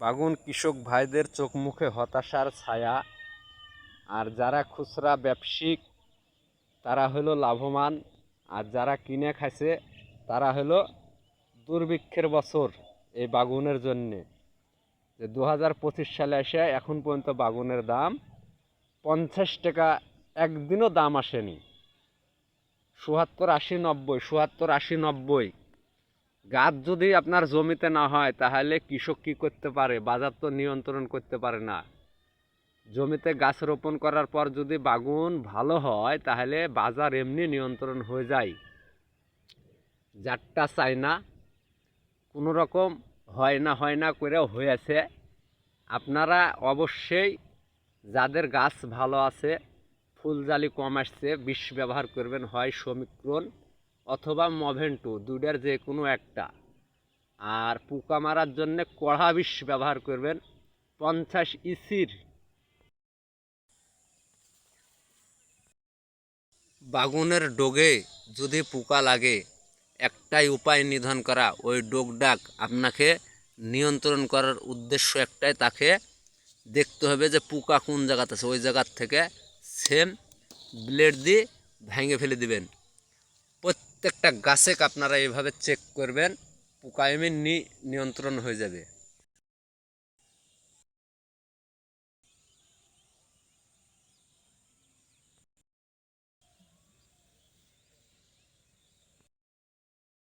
বাগুন কৃষক ভাইদের চোখ মুখে হতাশার ছায়া। আর যারা খুচরা ব্যবসায়িক, তারা হলো লাভবান। আর যারা কিনে খাইছে, তারা হলো দুর্ভিক্ষের বছর এই বাগুনের জন্যে। যে দু হাজার পঁচিশ সালে এসে এখন পর্যন্ত বাগুনের দাম পঞ্চাশ টাকা, একদিনও দাম আসেনি। চুয়াত্তর আশি নব্বই, চুয়াত্তর আশি নব্বই গাছ যদি আপনার জমিতে না হয়, তাহলে কৃষক কি করতে পারে? বাজার তো নিয়ন্ত্রণ করতে পারে না। জমিতে গাছ রোপণ করার পর যদি বাগুন ভালো হয়, তাহলে বাজার এমনি নিয়ন্ত্রণ হয়ে যায়। যারটা চাই না, কোনো রকম হয় না হয় না করেও হয়েছে আপনারা অবশ্যই যাদের গাছ ভালো আছে, ফুলজালি কম আসছে, বিষ ব্যবহার করবেন, হয় সমীকরণ অথবা মভেন্টু, দুইটার যে কোনো একটা। আর পোকা মারার জন্যে কড়া বিষ ব্যবহার করবেন, পঞ্চাশ ইসির। বাগুনের ডোগে যদি পোকা লাগে, একটাই উপায় নিধন করা, ওই ডোগডাক আপনাকে নিয়ন্ত্রণ করার উদ্দেশ্য একটাই, তাকে দেখতে হবে যে পোকা কোন জায়গাতে আছে। ওই জায়গার থেকে সেম ব্লেড দিয়ে ভেঙে ফেলে দিবেন। প্রত্যেকটা গাছে আপনারা এভাবে চেক করবেন পোকা এমনি নি- নিয়ন্ত্রণ হয়ে যাবে।